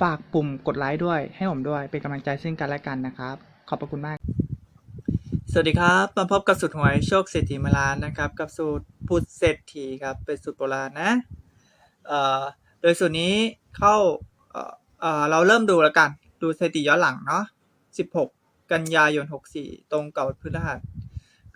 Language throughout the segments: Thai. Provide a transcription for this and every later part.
ฝากปุ่มกดไลค์ด้วย ให้ผมด้วย เป็นกำลังใจซึ่งกันและกันนะครับ ขอบพระคุณมาก สวัสดีครับ มาพบกับสูตรหวยโชคเศรษฐีมาลานนะครับ กับสูตรพุทธเศรษฐีครับ เป็นสูตรโบราณนะเอ่อโดยสูตรนี้เข้าเอ่อเอ่อเราเริ่มดูแล้วกัน ดูสถิติย้อนหลังเนาะ16 กันยายน 64 ตรงกับวันพฤหัส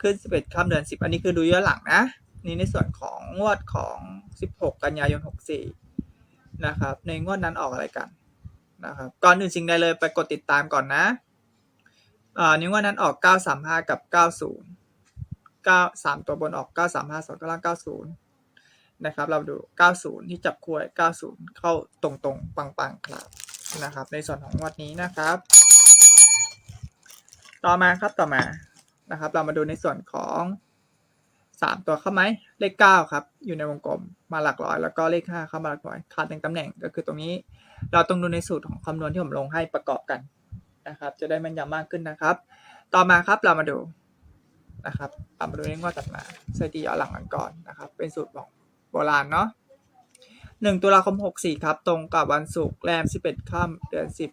ขึ้น 11ค่ำเดือน 10 อันนี้คือดูย้อนหลังนะ นี่ในส่วนของงวดของ 16 กันยายน 64 นะครับ ในงวดนั้นออกอะไรกัน นะครับก่อนอื่นสิ่งใดเลยไปกดติดตามก่อนนะอ่านิ้วว่านั้นออก 935 กับ 90 9 3 ตัวบนออก 935 2ตัวล่าง 90 นะครับ เราดู 90 ที่จับคู่ไว้90 เข้าตรงๆ ปังๆ ครับ นะครับ ในส่วนของงวดนี้นะครับ ต่อมาครับ ต่อมา นะครับ เรามาดูในส่วนของ 3ตัวเข้าไหมเลข9ครับ อยู่ในวงกลมมาหลักร้อย แล้วก็เลข5เข้ามาหลักร้อยขาดหนึ่งตำแหน่งก็คือตรงนี้ เราต้องดูในสูตรของคำนวณที่ผมลงให้ประกอบกันนะครับ จะได้ม่นยำมากขึ้นนะครับ ต่อมาครับเรามาดูนะครับเรามาดูในงวดถัดมาสถิติย้อนหลังกันก่อนนะครับ เป็นสูตรของโบราณเนาะหนึ่งตุลาคมหกสี่ครับ ตรงกับวันศุกร์แรมสิบเอ็ดค่ำเดือนสิบ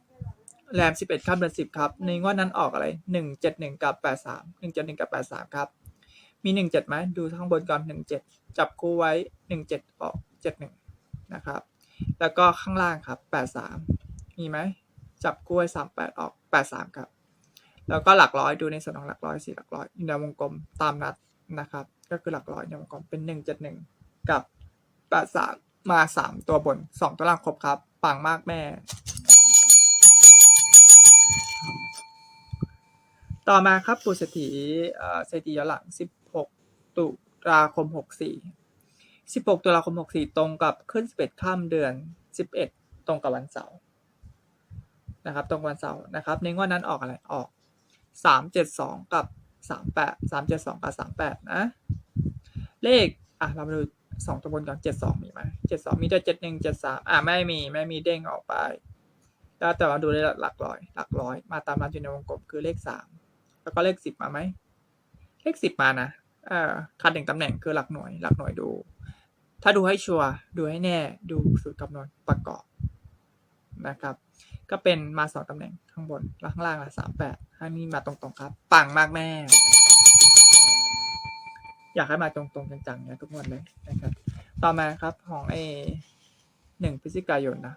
แรมสิบเอ็ดค่ำเดือนสิบครับ ในงวดนั้นออกอะไรหนึ่งเจ็ดหนึ่งกับแปดสามหนึ่งเจ็ดหนึ่งกับแปดสามครับ มีหนึ่งเจ็ดไหมดูข้างบนก่อนหนึ่งเจ็ดจับคู่ไว้หนึ่งเจ็ดออกเจ็ดหนึ่งนะครับ แล้วก็ข้างล่างครับแปดสามมีไหมจับกล้วยสามแปดออกแปดสามครับ แล้วก็หลักร้อยดูในส่วนของหลักร้อยสี่หลักร้อยอยู่ในวงกลมตามนัดนะครับ ก็คือหลักร้อยในวงกลมเป็นหนึ่งเจ็ดหนึ่งกับแปดสามมาสามตัวบนสองตัวล่างครบครับปังมากแม่ ต่อมาครับปุษถีเอ่อสถิติย้อนหลังสิบ ตุลาคมหกสี่สิบหกตุลาคมหกสี่ตรงกับขึ้นสิบเอ็ดข้ามเดือนสิบเอ็ดตรงกับวันเสาร์นะครับ ตรงวันเสาร์นะครับ ในงวดนั้นออกอะไร ออกสามเจ็ดสองกับสามแปดสามเจ็ดสองกับสามแปดนะ เลข อะ เรามาดูสองตัวบนก่อนเจ็ดสองมีไหมเจ็ดสองมีแต่เจ็ดหนึ่งเจ็ดสามอะไม่มีไม่มีเด้งออกไป แล้วแต่ว่าดูได้หลักร้อย หลักร้อย มาตามนั้นอยู่ในวงกลมคือเลขสามแล้วก็เลขสิบมาไหม เลขสิบมานะ เอ่อคัดหนึ่งตำแหน่งคือหลักหน่วย หลักหน่วยดู ถ้าดูให้ชัวร์ดูให้แน่ดูสูตรคำนวณประกอบนะครับ ก็เป็นมาสองตำแหน่งข้างบนแล้วข้างล่างละสามแปดข้างนี้มาตรงๆครับ ปังมากแม่ อยากให้มาตรงๆจังๆเนี่ยทุกงวันเลยนะครับ ต่อมาครับของเอหนึ่งพฤศจิกายนนะ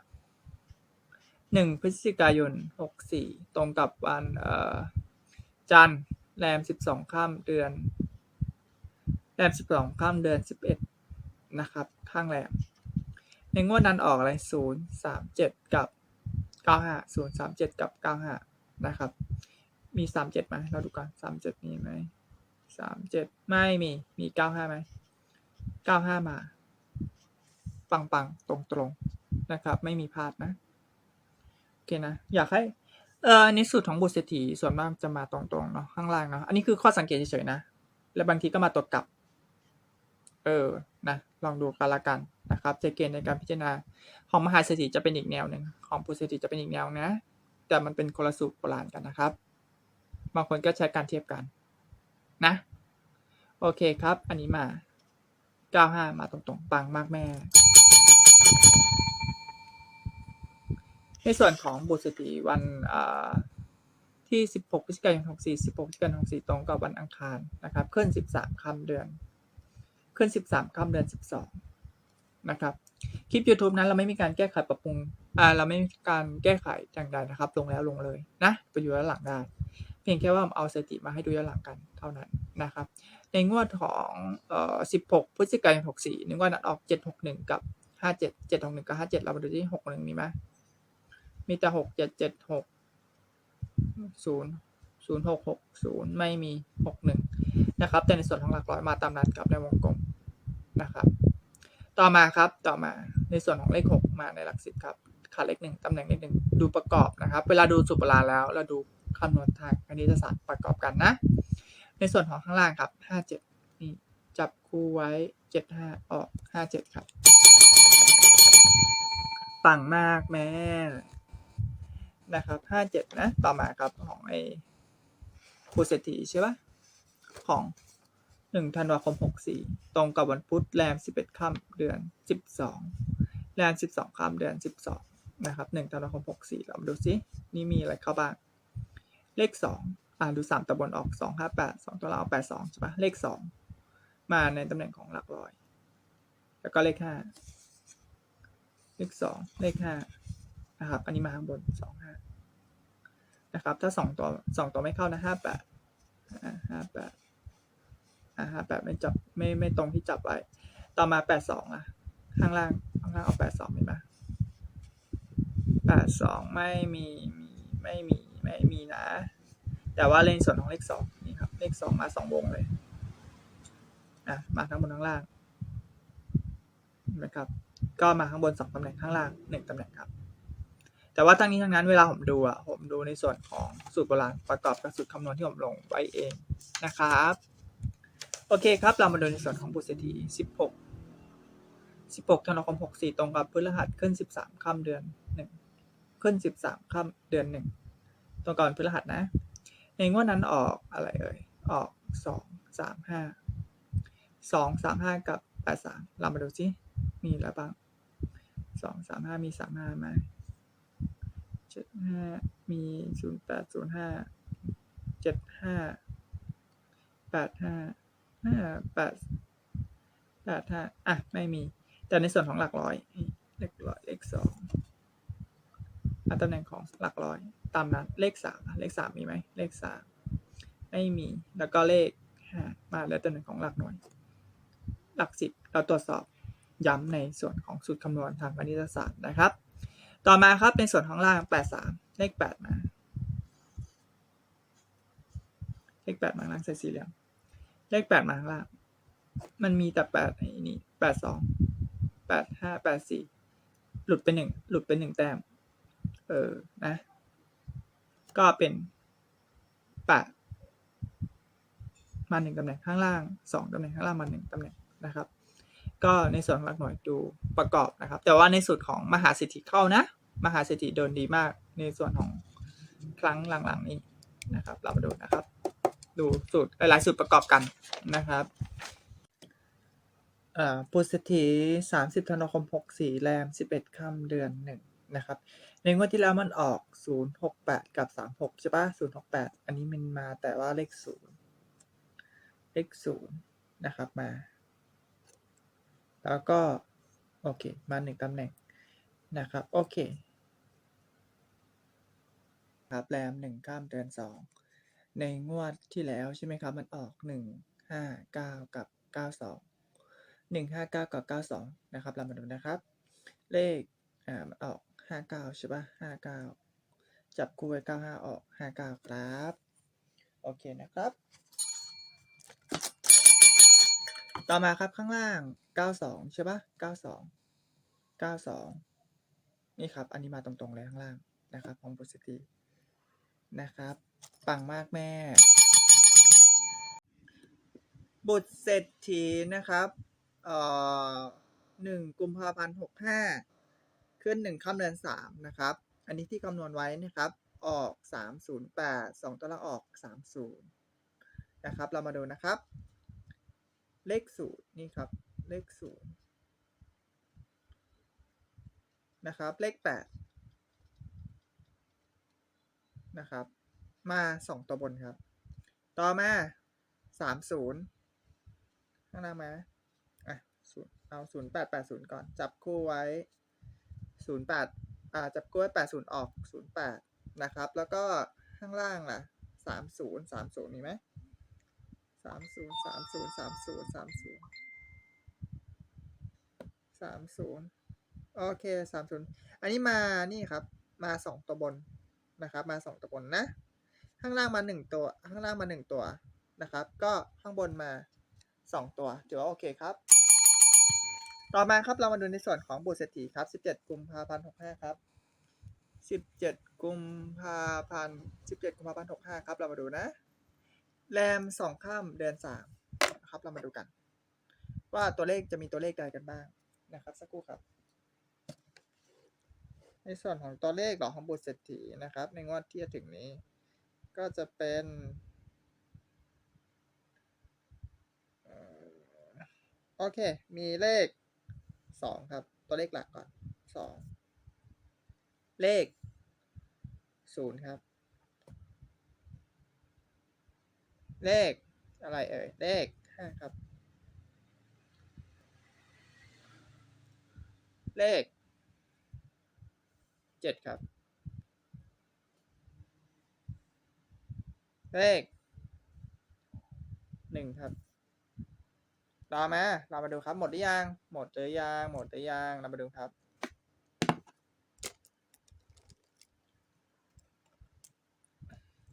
หนึ่งพฤศจิกายนหกสี่ตรงกับวันเอ่อจันทร์แรมสิบสองข้ามเดือน แรมสิบสองข้ามเดือนสิบเอ็ดนะครับ ข้างแรมในงวดนั้นออกอะไรศูนย์สามเจ็ดกับเก้าห้าศูนย์สามเจ็ดกับเก้าห้านะครับ มีสามเจ็ดไหมเราดูกันสามเจ็ดมีไหมสามเจ็ดไม่มี มีเก้าห้าไหมเก้าห้ามา ปังปังตรงตรงนะครับ ไม่มีพลาดนะ โอเคนะ อยากให้ เอออันนี้สูตรของบุตรเศรษฐีส่วนมากจะมาตรงๆเนาะข้างล่างเนาะ อันนี้คือข้อสังเกตเฉยๆนะ และบางทีก็มาตรวจกลับ เออนะลองดูกันละกันนะครับจเกณฑ์ในการพิจารณาของมหาเศรษฐีจะเป็นอีกแนวหนึ่งของปุเศรษฐีจะเป็นอีกแนวนะ แต่มันเป็นคนละสูตรโบราณกันนะครับ บางคนก็ใช้การเทียบกันนะ โอเคครับ อันนี้มา 95 มาตรงๆ ปังมากแม่ ในส่วนของบุตรเศรษฐีวันอ่าที่ 16พฤศจิกายน64 16พฤศจิกายน64 ตรงกับวันอังคารนะครับ ขึ้น 13คำเดือน ขึ้น 13ค่ำเดือน 12 นะครับ คลิป YouTube นั้นเราไม่มีการแก้ไขปรับปรุงอ่าเราไม่มีการแก้ไขอย่างใดนะครับ ลงแล้วลงเลยนะไปดูย้อนหลังได้ เพียงแค่ว่าผมเอาสถิติมาให้ดูย้อนหลังกันเท่านั้นนะครับ ในงวดของเอ่อ16 พฤศจิกายน 64นึกว่านัดออก 761 กับ 57 761 กับ 57 เรามาดูที่ 61 มีไหมมีแต่ 6 7 7 6 0 0 6 6 0 ไม่มี 61 นะครับ แต่ในส่วนของหลักร้อยมาตามนัดกับในวงกลม นะครับ ต่อมาครับต่อมาในส่วนของเลข 6 มาในหลักสิบครับขาดเลขหนึ่งตำแหน่งเลขหนึ่งดูประกอบนะครับ เวลาดูสุปราแล้วเราดูคำนวณทางคณิตศาสตร์ประกอบกันนะ ในส่วนของข้างล่างครับ 57 นี่จับคู่ไว้ 75 ออก 57 ครับปังมากแม่นะครับ 57 นะ ต่อมาครับของไอ้ครูเศรษฐีใช่ปะของ 1ธันวาคม64ตรงกับวันพุธแรม11ค่ำเดือน12แรม12ค่ำเดือน12นะครับ1ธันวาคม64เราดูซินี่มีอะไรเข้าบ้าง เลข2อ่าดู3ตะบนออก258 2ตัวเราเอา82ใช่ปะเลข2มาในตำแหน่งของหลักร้อย แล้วก็เลข5เลข2เลข5นะครับ อันนี้มาข้างบน25นะครับ ถ้า2ตัว2ตัวไม่เข้านะ58อ่า58 อ่า58ไม่จับไม่ไม่ตรงที่จับไว้ ต่อมา82อะ ข้างล่างข้างล่างเอา82มีไหม82ไม่มีมีไม่มีไม่มีนะ แต่ว่าเลนส่วนของเลข2นี่ครับเลข2มา2วงเลยอะมาทั้งบนทั้งล่างเห็นะครับ ก็มาข้างบน2ตำแหน่งข้างล่าง1ตำแหน่งครับ แต่ว่าทั้งนี้ทั้งนั้นเวลาผมดูอะผมดูในส่วนของสูตรโบราณประกอบกับสูตรคำนวณที่ผมลงไว้เองนะครับ โอเคครับ เรามาดูในส่วนของบุษที16 16ธันวาคม64ตรงกับพฤหัสขึ้น13ค่ำเดือน1ขึ้น13ค่ำเดือน1ตรงกับวันพฤหัสนะ ในงวดนั้นออกอะไรเอ่ยออก2 3 5 2 3 5กับ8 3เรามาดูซิมีอะไรบ้าง2 3 5มี3 5ไหม7 5มี0 8 0 5 7 5 8 5ห้าแปด แปดแปดห้าอะ ไม่มี แต่ในส่วนของหลักร้อยเลขร้อยเลขสองตำแหน่งของหลักร้อย ตามนั้นเลขสามเลขสามมีไหมเลขสามไม่มีแล้วก็เลขห้ามาแล้วตำแหน่งของหลักหน่วย หลักสิบเราตรวจสอบย้ำในส่วนของสูตรคำนวณทางคณิตศาสตร์นะครับ ต่อมาครับในส่วนของล่างแปดสามเลขแปดมา เลขแปดมาล่างใส่สี่เหลี่ยม เลขแปดมาข้างล่างมันมีแต่แปดไอ้นี่แปดสองแปดห้าแปดสี่หลุดไปหนึ่งหลุดไปหนึ่งแต้ม เออนะ ก็เป็นแปดมาหนึ่งตำแหน่งข้างล่างสองตำแหน่งข้างล่างมาหนึ่งตำแหน่งนะครับ ก็ในส่วนหลักหน่วยดูประกอบนะครับ แต่ว่าในส่วนของมหาเศรษฐีเข้านะ มหาเศรษฐีเดินดีมากในส่วนของครั้งหลังๆนี้นะครับ เรามาดูนะครับ ดูสูตรหลายๆสูตรประกอบกันนะครับอ่อปุษทีสามสิบธันวาคมหกสี่แรมสิบเอ็ดค่ำเดือนหนึ่งนะครับ ในงวดที่แล้วมันออกศูนย์หกแปดกับสามหกใช่ปะศูนย์หกแปดอันนี้มันมาแต่ว่าเลขศูนย์เลขศูนย์นะครับมา แล้วก็ โอเค มาหนึ่งตำแหน่งนะครับ โอเค ครับแรมหนึ่งข้ามเดือนสอง ในงวดที่แล้วใช่ไหมครับ มันออกหนึ่งห้าเก้ากับเก้าสองหนึ่งห้าเก้ากับเก้าสองนะครับ เรามาดูนะครับ เลขอ่ามันออกห้าเก้าใช่ปะห้าเก้าจับคู่ไว้เก้าห้าออกห้าเก้าครับ โอเคนะครับ ต่อมาครับข้างล่างเก้าสองใช่ปะเก้าสองเก้าสองนี่ครับ อันนี้มาตรงๆเลยข้างล่างนะครับของ positive นะครับ ปังมากแม่ บุตรเศรษฐีนะครับเอ่อหนึ่งกุมภาพันธ์หกห้าขึ้นหนึ่งค่ำเดือนสามนะครับ อันนี้ที่คำนวณไว้นะครับ ออกสามศูนย์แปดสองตัวละออกสามศูนย์นะครับ เรามาดูนะครับ เลขศูนย์นี่ครับ เลขศูนย์นะครับ เลขแปดนะครับ มาสองตัวบนครับ ต่อมาสามศูนย์ข้างหน้ามาอะศูนย์เอาศูนย์แปดแปดศูนย์ก่อน จับคู่ไว้ศูนย์แปดอ่า จับคู่ไว้แปดศูนย์ออกศูนย์แปดนะครับ แล้วก็ข้างล่างล่ะสามศูนย์สามศูนย์มีไหมสามศูนย์สามศูนย์สามศูนย์สามศูนย์สามศูนย์โอเคสามศูนย์อันนี้มานี่ครับ มาสองตัวบนนะครับ มาสองตัวบนนะ ข้างล่างมาหนึ่งตัว ข้างล่างมาหนึ่งตัวนะครับ ก็ข้างบนมาสองตัว ถือว่าโอเคครับ ต่อมาครับเรามาดูในส่วนของบุตรเศรษฐีครับสิบเจ็ดกุมภาพันธ์หกห้าครับสิบเจ็ดกุมภาพันธ์สิบเจ็ดกุมภาพันธ์หกห้าครับ เรามาดูนะ แรมสองข้ามเดือนสามนะครับ เรามาดูกัน ว่าตัวเลขจะมีตัวเลขใดกันบ้างนะครับสักครู่ครับ ในส่วนของตัวเลขหลอกของบุตรเศรษฐีนะครับ ในงวดที่จะถึงนี้ ก็จะเป็นโอเค มีเลขสองครับ ตัวเลขหลักก่อนสองเลขศูนย์ครับ เลขอะไรเอ่ย เลขห้าครับ เลขเจ็ดครับ เลขหนึ่งครับต่อมาเรามาดูครับ หมดหรือยัง หมดหรือยัง หมดหรือยัง เรามาดูครับ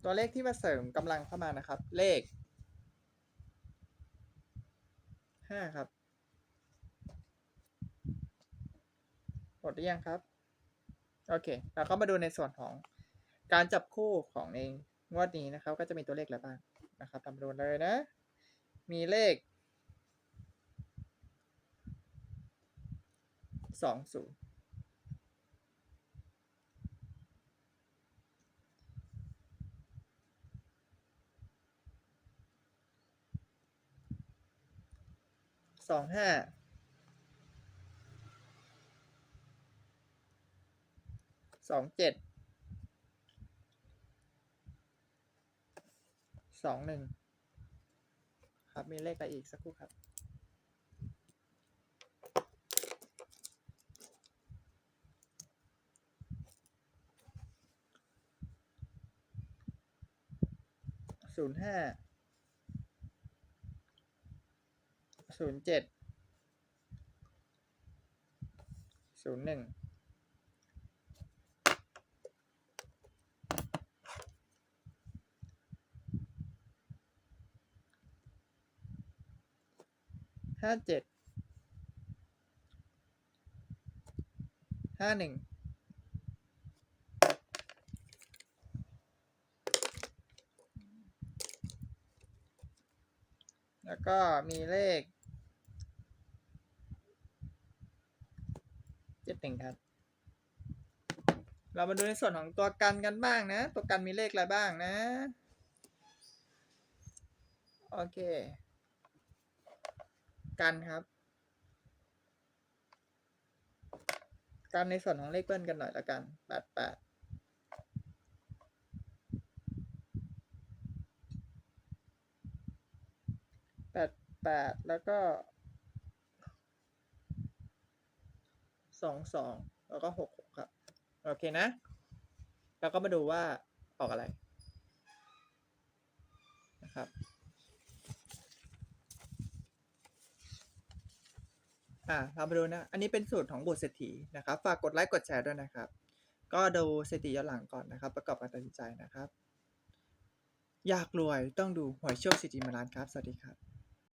ตัวเลขที่มาเสริมกำลังเข้ามานะครับ เลขห้าครับ หมดหรือยังครับ โอเค เราก็มาดูในส่วนของการจับคู่ของในง วดนี้นะครับ ก็จะมีตัวเลขอะไรบ้างนะครับทำดูเลยนะ มีเลขสองศูนย์สองห้าสองเจ็ด สองหนึ่งครับมีเลขอะไรอีกสักครู่ครับ ศูนย์ห้า ศูนย์เจ็ด ศูนย์หนึ่ง ห้าเจ็ดห้าหนึ่งแล้วก็มีเลขเจ็ดหนึ่งครับ เรามาดูในส่วนของตัวกันกันบ้างนะ ตัวกันมีเลขอะไรบ้างนะ โอเค กันครับกันในส่วนของเลขเบิ้ลกันหน่อยละกันแปดแปดแปดแปดแล้วก็สองสองแล้วก็หกหกครับ โอเคนะ แล้วก็มาดูว่าออกอะไรนะครับ อ่าเรามาดูนะ อันนี้เป็นสูตรของบุตรเศรษฐีนะครับ ฝากกดไลค์กดแชร์ด้วยนะครับ ก็ดูเศรษฐีย้อนหลังก่อนนะครับ ประกอบการตัดสินใจนะครับ อยากรวยต้องดูหวยโชคสิทธิมาลานครับ สวัสดีครับ